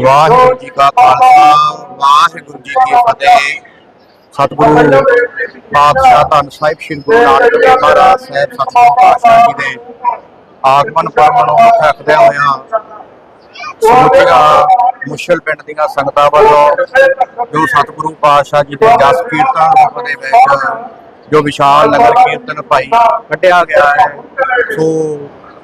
ਵਾਹਿਗੁਰੂ ਜੀ ਕਾ ਖਾਲਸਾ, ਵਾਹਿਗੁਰੂ ਜੀ ਕੀ ਫਤਿਹ। ਸਤਿਗੁਰੂ ਪਾਤਸ਼ਾਹ, ਧੰਨ ਸਾਹਿਬ ਸ੍ਰੀ ਗੁਰੂ ਨਾਨਕ ਦੇਵ ਮਹਾਰਾਜ ਸਾਹਿਬ, ਸਤਿਗੁਰੂ ਪਾਤਸ਼ਾਹ ਜੀ ਦੇ ਆਗਮਨ ਪਰਮ ਨੂੰ ਮੁੱਖ ਰੱਖਦਿਆਂ ਹੋਇਆਂ ਮੁਸ਼ਲ ਪਿੰਡ ਦੀਆਂ ਸੰਗਤਾਂ ਵੱਲੋਂ ਜੋ ਸਤਿਗੁਰੂ ਪਾਤਸ਼ਾਹ ਜੀ ਦੇ ਜਸ ਕੀਰਤਨ ਰੂਪ ਦੇ ਵਿੱਚ ਜੋ ਵਿਸ਼ਾਲ ਨਗਰ ਕੀਰਤਨ ਭਾਈ ਕੱਢਿਆ ਗਿਆ ਹੈ, ਸੋ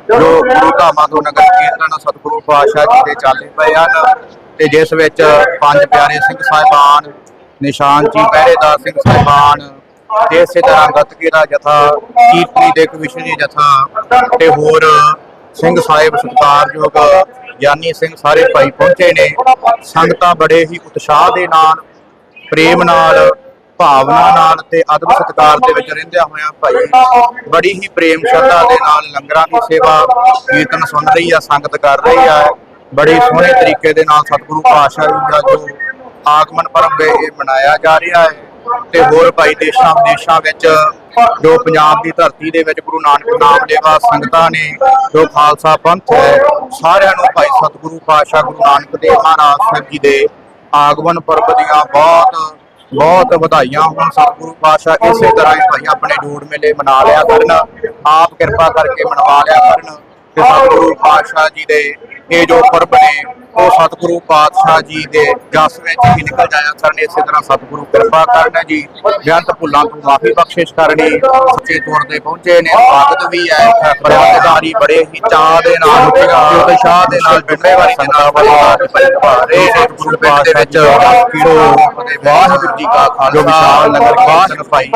ਜੋ ਗੁਰੂ ਧਾਮਾਂ ਤੋਂ ਨਗਰ ਕੀਰਤਨ ਸਤਿਗੁਰੂ ਪਾਤਸ਼ਾਹ ਜੀ ਦੇ ਚਾਲੇ ਪਏ ਹਨ ਤੇ ਜਿਸ ਵਿੱਚ ਪੰਜ ਪਿਆਰੇ ਸਿੰਘ ਸਾਹਿਬਾਨ, ਨਿਸ਼ਾਨ ਜੀ, ਪਹਿਰੇਦਾਰ ਸਿੰਘ ਸਾਹਿਬਾਨ ਤੇ ਇਸੇ ਤਰ੍ਹਾਂ ਗੱਤਕੇ ਦਾ ਜਥਾ ਕੀਰਤਨੀ ਦੇ ਕਮਿਸ਼ਨਰੀ ਜਥਾ ਤੇ ਹੋਰ ਸਿੰਘ ਸਾਹਿਬ ਸਤਿਕਾਰਯੋਗ ਗਿਆਨੀ ਸਿੰਘ ਸਾਰੇ ਭਾਈ ਪਹੁੰਚੇ ਨੇ। ਸੰਗਤਾਂ ਬੜੇ ਹੀ ਉਤਸ਼ਾਹ ਦੇ ਨਾਲ, ਪ੍ਰੇਮ ਨਾਲ ਭਾਵਨਾ ਨਾਲ ਤੇ ਅਦਬ ਸਤਿਕਾਰ ਦੇ ਵਿੱਚ ਰਹਿੰਦਿਆਂ ਹੋਇਆਂ ਭਾਈ ਬੜੀ ਹੀ ਪ੍ਰੇਮ ਸ਼ਰਧਾ ਦੇ ਨਾਲ ਲੰਗਰਾਂ ਦੀ ਸੇਵਾ, ਕੀਰਤਨ ਸੁਣ ਰਹੀ ਆ, ਸੰਗਤ ਕਰ ਰਹੀ ਆ। ਬੜੇ ਸੋਹਣੇ ਤਰੀਕੇ ਦੇ ਨਾਲ ਸਤਿਗੁਰੂ ਪਾਤਸ਼ਾਹ ਜੀ ਦਾ ਜੋ ਆਗਮਨ ਪਰਬ ਹੈ ਇਹ ਮਨਾਇਆ ਜਾ ਰਿਹਾ ਹੈ। ਤੇ ਹੋਰ ਭਾਈ ਦੇਸ਼ਾਂ ਵਿਦੇਸ਼ਾਂ ਵਿੱਚ ਜੋ ਪੰਜਾਬ ਦੀ ਧਰਤੀ ਦੇ ਵਿੱਚ ਗੁਰੂ ਨਾਨਕ ਨਾਮ ਲੇਵਾ ਸੰਗਤਾਂ ਨੇ, ਜੋ ਖਾਲਸਾ ਪੰਥ ਹੈ, ਸਾਰਿਆਂ ਨੂੰ ਭਾਈ ਸਤਿਗੁਰੂ ਪਾਤਸ਼ਾਹ ਗੁਰੂ ਨਾਨਕ ਦੇਵ ਮਹਾਰਾਜ ਸਾਹਿਬ ਜੀ ਦੇ ਆਗਮਨ ਪਰਬ ਦੀਆਂ ਬਹੁਤ ਬਹੁਤ ਵਧਾਈਆਂ ਹੋਣ। ਸਤਿਗੁਰੂ ਪਾਤਸ਼ਾਹ ਇਸੇ ਤਰ੍ਹਾਂ ਹੀ ਭਾਈ ਆਪਣੇ ਜੋੜ ਮੇਲੇ ਮਨਾ ਲਿਆ ਕਰਨ। ਆਪ ਕਿਰਪਾ ਕਰਕੇ ਮਨਵਾ ਲਿਆ ਕਰਨ। ਤੇ ਸਤਿਗੁਰੂ ਪਾਤਸ਼ਾਹ ਜੀ ਦੇ ਇਹ ਜੋ ਪਰਬ ਨੇ ਉਹ ਸਤਿਗੁਰੂ ਪਾਤਸ਼ਾਹ ਜੀ ਦੇ ਜਸ ਵਿੱਚ ਹੀ ਨਿਕਲ ਜਾਇਆ ਕਰਨ ਇਸੇ ਤਰ੍ਹਾਂ ਸਤਿਗੁਰੂ ਕਿਰਪਾ ਕਰਨਾ ਜੀ। ਬੇਅੰਤ ਭੁੱਲਾਂ ਤੋਂ ਮਾਫੀ ਬਖਸ਼ਿਸ਼ ਕਰਨੀ ਸੱਚੇ ਤੌਰ ਤੇ ਪਹੁੰਚੇ ਨੇ ਸਵਾਗਤ ਵੀ ਹੈ ਪਰਿਵਾਰਦਾਰੀ ਬੜੇ ਹੀ ਚਾਹ ਦੇ ਨਾਲ ਤੇ ਉਤਸ਼ਾਹ ਦੇ ਨਾਲ ਜ਼ਿੰਮੇਵਾਰੀ ਦੇ ਨਾਲ ਬੜੇ ਭਾਰੇ ਸਤਿਗੁਰੂ ਪਿੰਡ ਦੇ ਵਿੱਚ ਸੋ ਵਾਹਿਗੁਰੂ ਜੀ ਕਾ ਖਾਲਸਾ ਨਗਰ ਕੀਰਤਨ ਭਾਈ